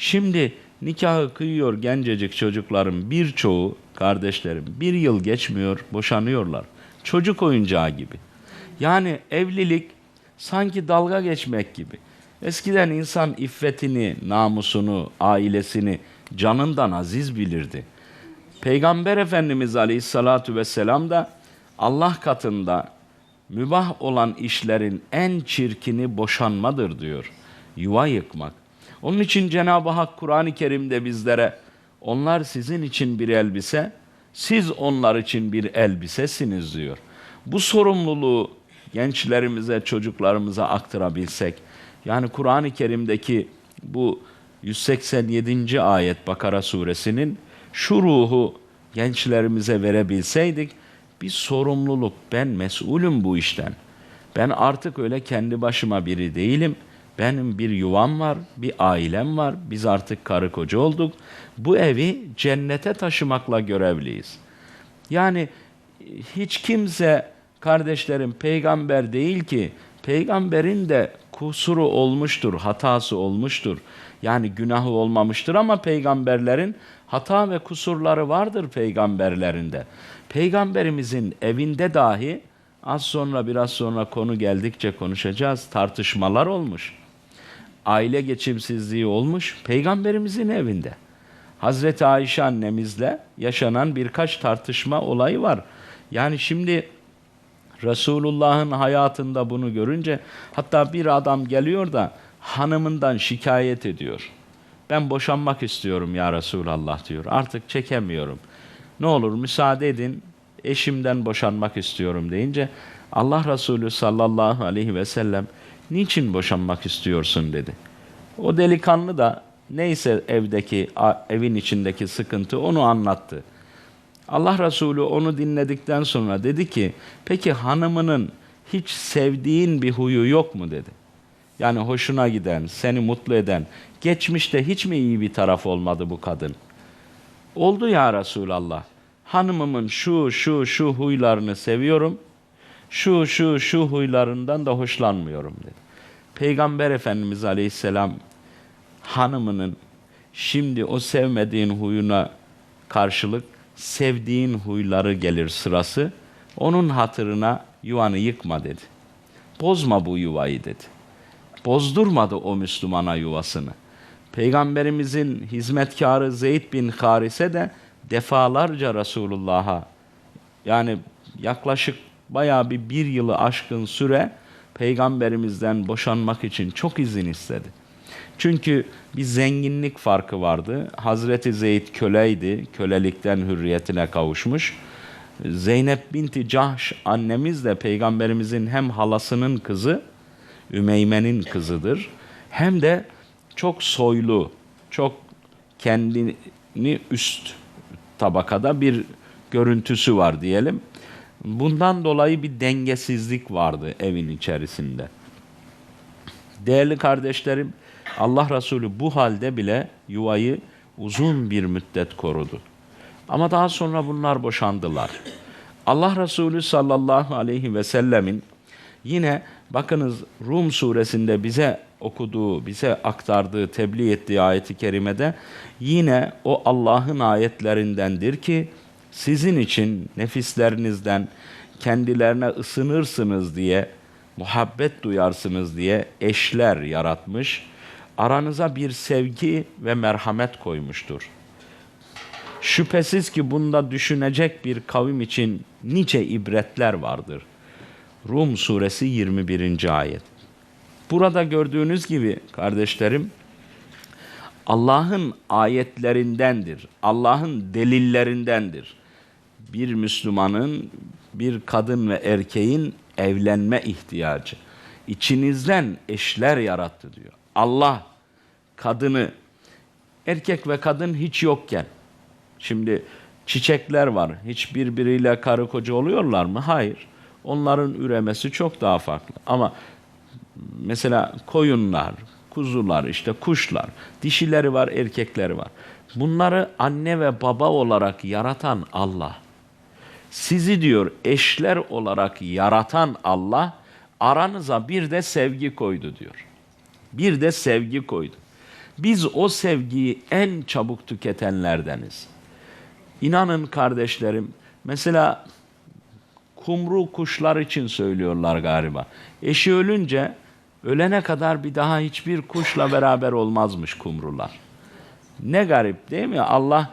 Şimdi nikahı kıyıyor gencecik çocukların birçoğu kardeşlerim bir yıl geçmiyor boşanıyorlar. Çocuk oyuncağı gibi. Yani evlilik sanki dalga geçmek gibi. Eskiden insan iffetini, namusunu, ailesini canından aziz bilirdi. Peygamber Efendimiz Aleyhissalatu vesselam da Allah katında mübah olan işlerin en çirkini boşanmadır diyor. Yuva yıkmak. Onun için Cenab-ı Hak Kur'an-ı Kerim'de bizlere onlar sizin için bir elbise, siz onlar için bir elbisesiniz diyor. Bu sorumluluğu gençlerimize, çocuklarımıza aktarabilsek, yani Kur'an-ı Kerim'deki bu 187. ayet Bakara suresinin şu ruhu gençlerimize verebilseydik, bir sorumluluk, ben mesulüm bu işten. Ben artık öyle kendi başıma biri değilim. Benim bir yuvam var, bir ailem var. Biz artık karı koca olduk. Bu evi cennete taşımakla görevliyiz. Yani hiç kimse kardeşlerim peygamber değil ki peygamberin de kusuru olmuştur, hatası olmuştur. Yani günahı olmamıştır ama peygamberlerin hata ve kusurları vardır peygamberlerinde. Peygamberimizin evinde dahi az sonra biraz sonra konu geldikçe konuşacağız. Tartışmalar olmuş. Aile geçimsizliği olmuş peygamberimizin evinde. Hazreti Ayşe annemizle yaşanan birkaç tartışma olayı var. Yani şimdi Resulullah'ın hayatında bunu görünce hatta bir adam geliyor da hanımından şikayet ediyor. Ben boşanmak istiyorum ya Resulallah diyor. Artık çekemiyorum. Ne olur müsaade edin eşimden boşanmak istiyorum deyince Allah Resulü sallallahu aleyhi ve sellem niçin boşanmak istiyorsun dedi. O delikanlı da neyse evdeki evin içindeki sıkıntı onu anlattı. Allah Resulü onu dinledikten sonra dedi ki peki hanımının hiç sevdiğin bir huyu yok mu dedi. Yani hoşuna giden, seni mutlu eden, geçmişte hiç mi iyi bir taraf olmadı bu kadın? Oldu ya Resulallah. Hanımımın şu şu şu huylarını seviyorum. Şu şu şu huylarından da hoşlanmıyorum dedi. Peygamber Efendimiz Aleyhisselam hanımının şimdi o sevmediğin huyuna karşılık sevdiğin huyları gelir sırası. Onun hatırına yuvanı yıkma dedi. Bozma bu yuvayı dedi. Bozdurmadı o Müslümana yuvasını. Peygamberimizin hizmetkarı Zeyd bin Harise de defalarca Resulullah'a yani yaklaşık bayağı bir bir yılı aşkın süre peygamberimizden boşanmak için çok izin istedi. Çünkü bir zenginlik farkı vardı. Hazreti Zeyd köleydi. Kölelikten hürriyetine kavuşmuş. Zeynep binti Cahş annemiz de peygamberimizin hem halasının kızı, Ümeyme'nin kızıdır. Hem de çok soylu, çok kendini üst tabakada bir görüntüsü var diyelim. Bundan dolayı bir dengesizlik vardı evin içerisinde. Değerli kardeşlerim, Allah Resulü bu halde bile yuvayı uzun bir müddet korudu. Ama daha sonra bunlar boşandılar. Allah Resulü sallallahu aleyhi ve sellemin yine bakınız Rum suresinde bize okuduğu, bize aktardığı, tebliğ ettiği ayeti kerimede yine o Allah'ın ayetlerindendir ki sizin için nefislerinizden kendilerine ısınırsınız diye, muhabbet duyarsınız diye eşler yaratmış, aranıza bir sevgi ve merhamet koymuştur. Şüphesiz ki bunda düşünecek bir kavim için nice ibretler vardır. Rum suresi 21. ayet. Burada gördüğünüz gibi kardeşlerim Allah'ın ayetlerindendir. Allah'ın delillerindendir. Bir Müslümanın bir kadın ve erkeğin evlenme ihtiyacı. İçinizden eşler yarattı diyor. Allah kadını erkek ve kadın hiç yokken şimdi çiçekler var. Hiç birbiriyle karı koca oluyorlar mı? Hayır. Onların üremesi çok daha farklı. Ama mesela koyunlar, kuzular, işte kuşlar, dişileri var, erkekleri var. Bunları anne ve baba olarak yaratan Allah. Sizi diyor eşler olarak yaratan Allah aranıza bir de sevgi koydu diyor. Bir de sevgi koydu. Biz o sevgiyi en çabuk tüketenlerdeniz. İnanın kardeşlerim, mesela kumru kuşlar için söylüyorlar galiba. Eşi ölünce ölene kadar bir daha hiçbir kuşla beraber olmazmış kumrular. Ne garip değil mi? Allah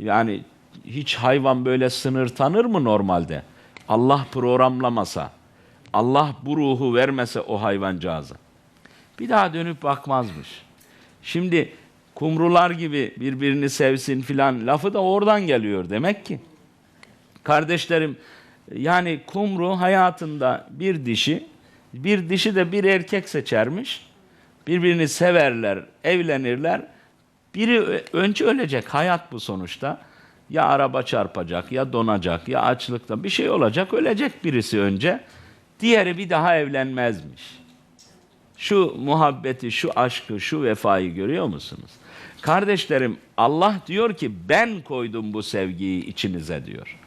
yani hiç hayvan böyle sınır tanır mı normalde? Allah programlamasa, Allah bu ruhu vermese o hayvancağıza. Bir daha dönüp bakmazmış. Şimdi kumrular gibi birbirini sevsin filan lafı da oradan geliyor demek ki. Kardeşlerim yani kumru hayatında bir dişi, bir dişi de bir erkek seçermiş. Birbirini severler, evlenirler. Biri önce ölecek. Hayat bu sonuçta. Ya araba çarpacak, ya donacak, ya açlıkta bir şey olacak. Ölecek birisi önce. Diğeri bir daha evlenmezmiş. Şu muhabbeti, şu aşkı, şu vefayı görüyor musunuz? Kardeşlerim Allah diyor ki ben koydum bu sevgiyi içinize diyor.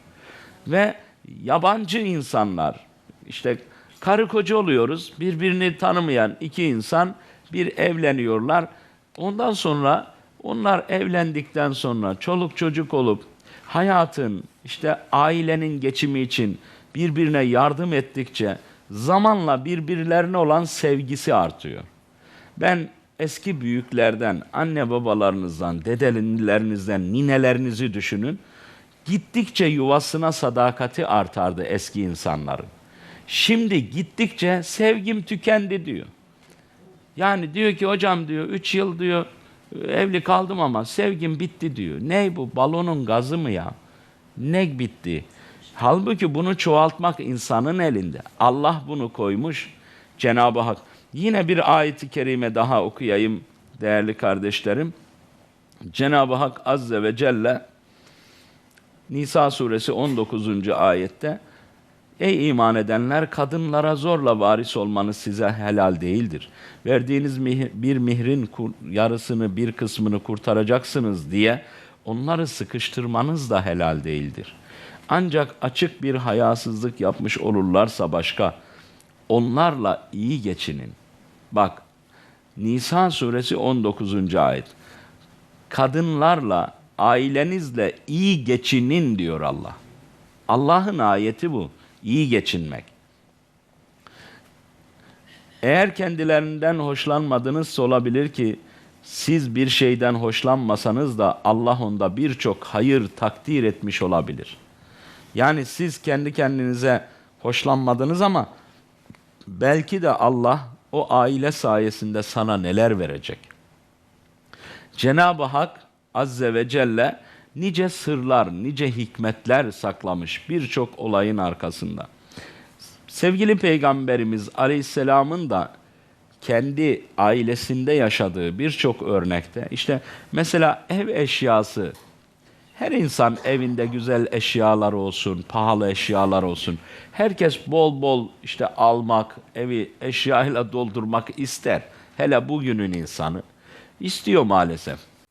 Ve yabancı insanlar işte karı koca oluyoruz birbirini tanımayan iki insan bir evleniyorlar. Ondan sonra onlar evlendikten sonra çoluk çocuk olup hayatın işte ailenin geçimi için birbirine yardım ettikçe zamanla birbirlerine olan sevgisi artıyor. Ben eski büyüklerden, anne babalarınızdan, dedelerinizden, ninelerinizi düşünün. Gittikçe yuvasına sadakati artardı eski insanların. Şimdi gittikçe sevgim tükendi diyor. Yani diyor ki hocam diyor 3 yıl diyor evli kaldım ama sevgim bitti diyor. Ne bu balonun gazı mı ya? Ne bitti? Halbuki bunu çoğaltmak insanın elinde. Allah bunu koymuş Cenab-ı Hak. Yine bir ayeti kerime daha okuyayım değerli kardeşlerim. Cenab-ı Hak Azze ve Celle Nisa suresi 19. ayette Ey iman edenler kadınlara zorla varis olmanız size helal değildir. Verdiğiniz mih- bir mihrin yarısını bir kısmını kurtaracaksınız diye onları sıkıştırmanız da helal değildir. Ancak açık bir hayasızlık yapmış olurlarsa başka onlarla iyi geçinin. Bak Nisa suresi 19. ayet. Kadınlarla, ailenizle iyi geçinin diyor Allah. Allah'ın ayeti bu. İyi geçinmek. Eğer kendilerinden hoşlanmadınız olabilir ki siz bir şeyden hoşlanmasanız da Allah onda birçok hayır takdir etmiş olabilir. Yani siz kendi kendinize hoşlanmadınız ama belki de Allah o aile sayesinde sana neler verecek. Cenab-ı Hak Azze ve Celle nice sırlar, nice hikmetler saklamış birçok olayın arkasında. Sevgili Peygamberimiz Aleyhisselam'ın da kendi ailesinde yaşadığı birçok örnekte işte mesela ev eşyası her insan evinde güzel eşyalar olsun, pahalı eşyalar olsun. Herkes bol bol işte almak, evi eşyayla doldurmak ister. Hele bugünün insanı istiyor maalesef.